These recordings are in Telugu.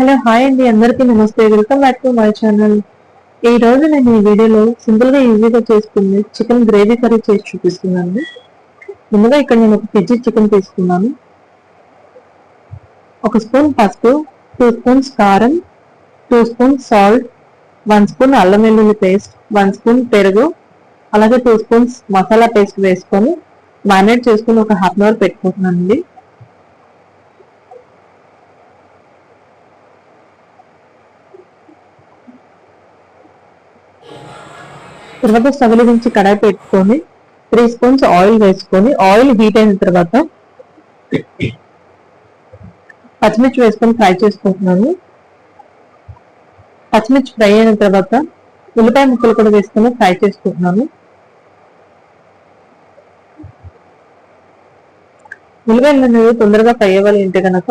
హలో హాయ్ అండి. అందరికీ నమస్తే. Welcome back to my channel. ఈ రోజు నేను ఈ వీడియోలో సింపుల్గా ఈజీగా చేసుకుంది చికెన్ గ్రేవీ కర్రీ చేసి చూపిస్తున్నాను. ముందుగా ఇక్కడ నేను ఒక కేజీ చికెన్ తీసుకున్నాను. ఒక స్పూన్ పసుపు టూ స్పూన్స్ కారం two spoons salt one spoon అల్లం వెల్లుల్లి పేస్ట్ వన్ స్పూన్ పెరుగు అలాగే టూ స్పూన్స్ మసాలా పేస్ట్ వేసుకొని మ్యారినేట్ చేసుకుని ఒక హాఫ్ అన్ అవర్ పెట్టుకుంటున్నానండి. తర్వాత స్టవ్ నుంచి కడాయి పెట్టుకొని త్రీ స్పూన్స్ ఆయిల్ వేసుకొని ఆయిల్ హీట్ అయిన తర్వాత పచ్చిమిర్చి వేసుకొని ఫ్రై చేసుకుంటున్నాను. పచ్చిమిర్చి ఫ్రై అయిన తర్వాత ఉల్లిపాయ ముక్కలు కూడా వేసుకొని ఫ్రై చేసుకుంటున్నాను. ఉల్లిపాయలు అనేది తొందరగా ఫ్రై అవ్వాలి అంటే కనుక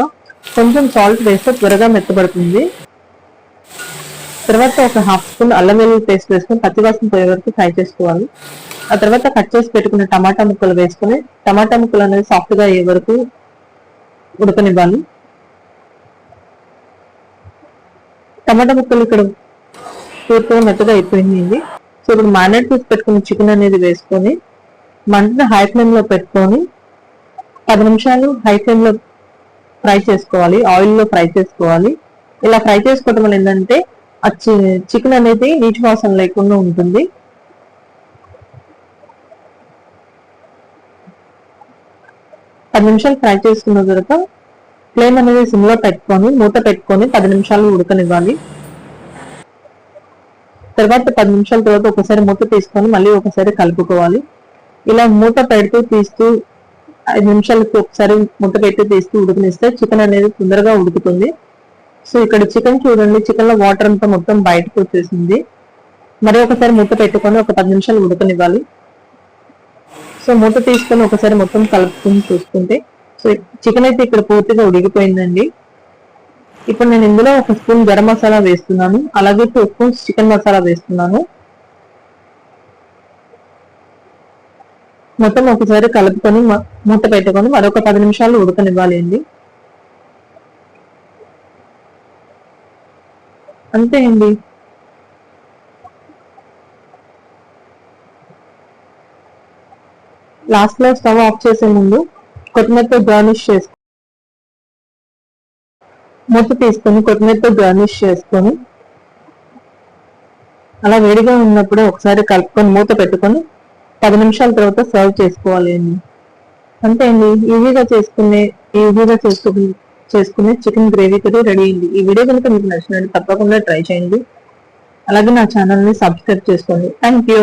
కొంచెం సాల్ట్ వేస్తే త్వరగా మెత్తబడుతుంది. తర్వాత ఒక హాఫ్ స్పూన్ అల్లం వెల్లుల్లి పేస్ట్ వేసుకొని పచ్చివాసన పోయే వరకు ఫ్రై చేసుకోవాలి. ఆ తర్వాత కట్ చేసి పెట్టుకున్న టమాటా ముక్కలు వేసుకొని టమాటా ముక్కలు అనేది సాఫ్ట్గా అయ్యే వరకు ఉడకనివ్వాలి. టమాటా ముక్కలు ఇక్కడ పూర్తిగా మెత్తగా అయిపోయింది సో ఇప్పుడు మ్యారినేట్ చేసి పెట్టుకున్న చికెన్ అనేది వేసుకొని మంటను హై ఫ్లేమ్లో పెట్టుకొని పది నిమిషాలు హై ఫ్లేమ్లో ఫ్రై చేసుకోవాలి. ఆయిల్లో ఫ్రై చేసుకోవాలి. ఇలా ఫ్రై చేసుకోవటం వల్ల ఏంటంటే చికెన్ అనేది నీటి వాసన లేకుండా ఉంటుంది. పది నిమిషాలు ఫ్రై చేసుకున్న తర్వాత ఫ్లేమ్ అనేది సిమ్లో పెట్టుకొని మూత పెట్టుకొని పది నిమిషాలు ఉడకనివ్వాలి. తర్వాత పది నిమిషాల తర్వాత ఒకసారి మూత తీసుకొని మళ్ళీ ఒకసారి కలుపుకోవాలి. ఇలా మూత పెడుతూ తీస్తూ ఐదు నిమిషాలకి ఒకసారి మూత పెట్టి తీస్తూ ఉడకనిస్తే చికెన్ అనేది తొందరగా ఉడుకుతుంది. సో ఇక్కడ చికెన్ చూడండి చికెన్లో వాటర్ అంతా మొత్తం బయటకు వచ్చేసింది. మరి ఒకసారి మూత పెట్టుకొని ఒక పది నిమిషాలు ఉడకనివ్వాలి. సో మూత తీసుకొని ఒకసారి మొత్తం కలుపుకొని చూసుకుంటే సో చికెన్ అయితే ఇక్కడ పూర్తిగా ఉడికిపోయిందండి. ఇప్పుడు నేను ఇందులో ఒక స్పూన్ గరం మసాలా వేస్తున్నాను అలాగే టూ స్పూన్స్ చికెన్ మసాలా వేస్తున్నాను. మొత్తం ఒకసారి కలుపుకొని మూత పెట్టుకొని మరొక పది నిమిషాలు ఉడకనివ్వాలి అండి. అంతే అండి లాస్ట్లో స్టవ్ ఆఫ్ చేసే ముందు కొత్తిమీరతో గార్నిష్ చేసుకో మూత తీసుకొని కొత్తిమీరతో గార్నిష్ చేసుకొని అలా వేడిగా ఉన్నప్పుడు ఒకసారి కలుపుకొని మూత పెట్టుకొని పది నిమిషాల తర్వాత సర్వ్ చేసుకోవాలి అండి. అంతే అండి ఈజీగా చేసుకునే ఈజీగా చేసుకుని చేసుకునే చికెన్ గ్రేవీ కర్రీ రెడీ అయింది. ఈ వీడియో కనుక మీకు నచ్చినట్టు తప్పకుండా ట్రై చేయండి. అలాగే నా ఛానల్ని సబ్స్క్రైబ్ చేసుకోండి. Thank you